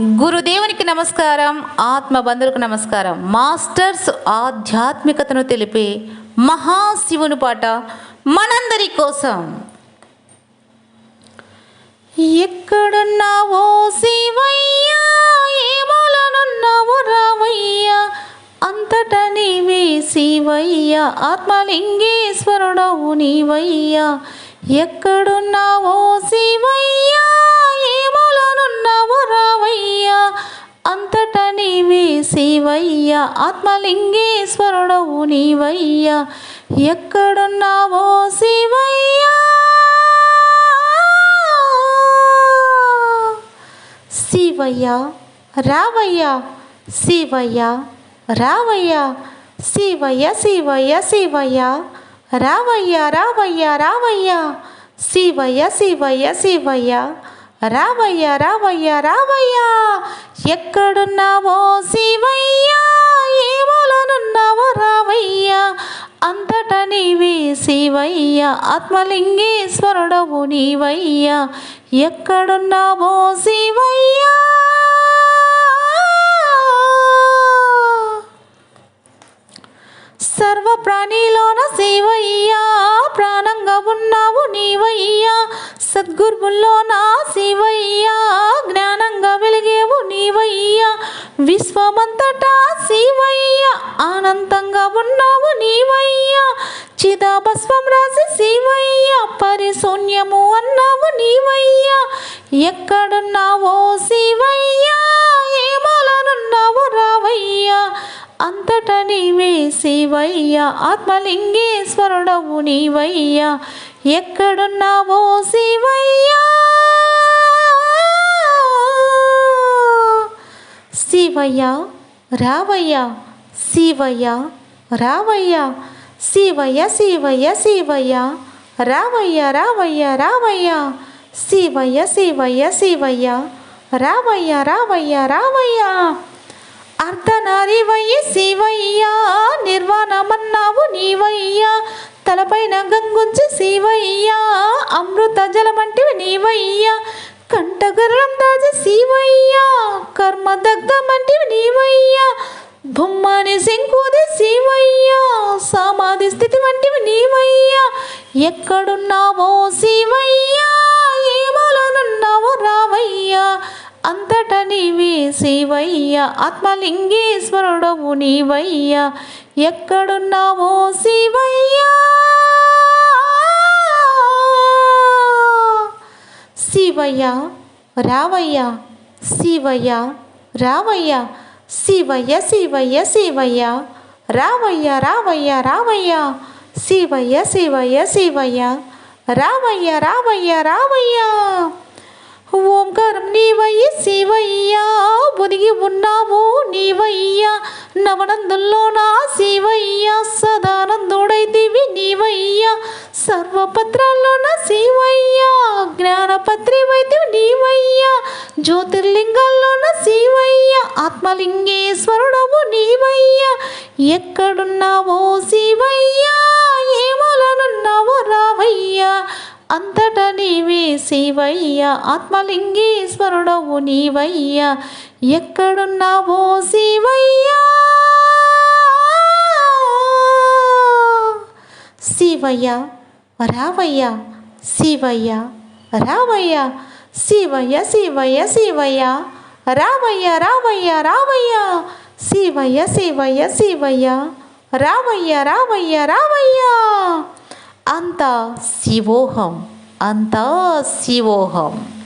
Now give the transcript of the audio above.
గురుదేవునికి నమస్కారం ఆత్మ బంధువులకు నమస్కారం. మాస్టర్స్ ఆధ్యాత్మికతను తెలిపే మహాశివుని పాట మనందరి కోసం. ఎక్కడున్నావో శివయ్యా ఏ రావయ్యా అంతట నీవే శివయ్యా ఆత్మలింగేశ్వరుడవు నీవయ్యా. ఎక్కడున్నావో శివయ్యా ఏ రావయ్యా అంతట నీవే శివయ్యా ఆత్మలింగేశ్వరుడవు నీవయ్యా ఎక్కడున్నావో శివయ్యా? శివయ్య రావయ్య శివయ్య రావయ్య శివయ్య శివయ్య శివయ్య రావయ్య రావయ్య రావయ్య శివయ్య శివయ్య శివయ్య రావయ్యా రావయ్యా రావయ్యా ఎక్కడున్నావో శివయ్య ఏ రావయ్యా అంతట నీవే శివయ్య ఆత్మలింగేశ్వరుడవు నీవయ్యా ఎక్కడున్నావో శివయ్య. సర్వ ప్రాణిలోన శివయ్యా ప్రాణంగా ఉన్నావు నీవయ్యా సద్గురువుల్లోన శివయ్యా జ్ఞానంగా వెలిగేవు నీవయ్యా. విశ్వమంతటా శివయ్యా ఆనందంగా ఉన్నావు నీవయ్యా. చిదాభస్వం రాసి శివయ్యా పరిశూన్యము అన్నావు నీవయ్యా. ఎక్కడున్నావో శివయ్యా ఏ రావయ్యా. అంతట నీవే శివయ్య. ఆత్మలింగేశ్వరుడవు నీవయ్యా. ఎక్కడున్నావో శివయ్యా? శివయ్య రావయ్య శివయ్య రావయ్య. శివయ్య శివయ్య శివయ్య. రావయ్య రావయ్య రావయ్య. శివయ్య శివయ్య శివయ్య. రావయ్య రావయ్య రావయ్య. అర్ధనారివయ్య శివయ్యా నిర్వాణమన్నావు నీవయ్యా తలపైన గంగుంచి శివయ్యా అమృత జలమంటివి నీవయ్యా కంఠగర్లం దాచి శివయ్యా కర్మ దగ్ధమంటివి నీవయ్యా బొమ్మని శంకుది శివయ్యా సమాధి స్థితి వంటివి నీవయ్యా ఎక్కడున్నావో శివయ్యా ఏ మూలనున్నావో రావయ్యా అంతట నీవే శివయ్య. ఆత్మలింగేశ్వరుడవు నీవయ్య. ఎక్కడున్నావో శివయ్య? శివయ్య రావయ్య శివయ్య రావయ్య శివయ్య శివయ్య శివయ్య. రావయ్య రావయ్య రావయ్య. శివయ్య శివయ్య శివయ్య. రావయ్య రావయ్య రావయ్య. ఓంకారం నీవయ్య శివయ్యా ఒదిగి ఉన్నావు నీవయ్యా. నవనందుల్లో నా శివయ్యా సదానందుడైతివి నీవయ్యా. సర్వపత్రాల్లో నా శివయ్యా జ్ఞానపత్రివైతివి నీవయ్యా. జ్యోతిర్లింగాల్లో నా శివయ్యా ఆత్మలింగేశ్వరుడవు నీవయ్యా. ఎక్కడున్నావో శివ అంతటా నీవే శివయ్య. ఆత్మలింగేశ్వరుడవు నీవయ్య. ఎక్కడున్నావో శివయ్య? శివయ్య రావయ్య శివయ్య రావయ్య శివయ్య శివయ్య శివయ్య రావయ్య రావయ్య రావయ్య శివయ్య శివయ్య శివయ్య రావయ్య రావయ్య రావయ్య. అంతా శివోహం. అంతా శివోహం.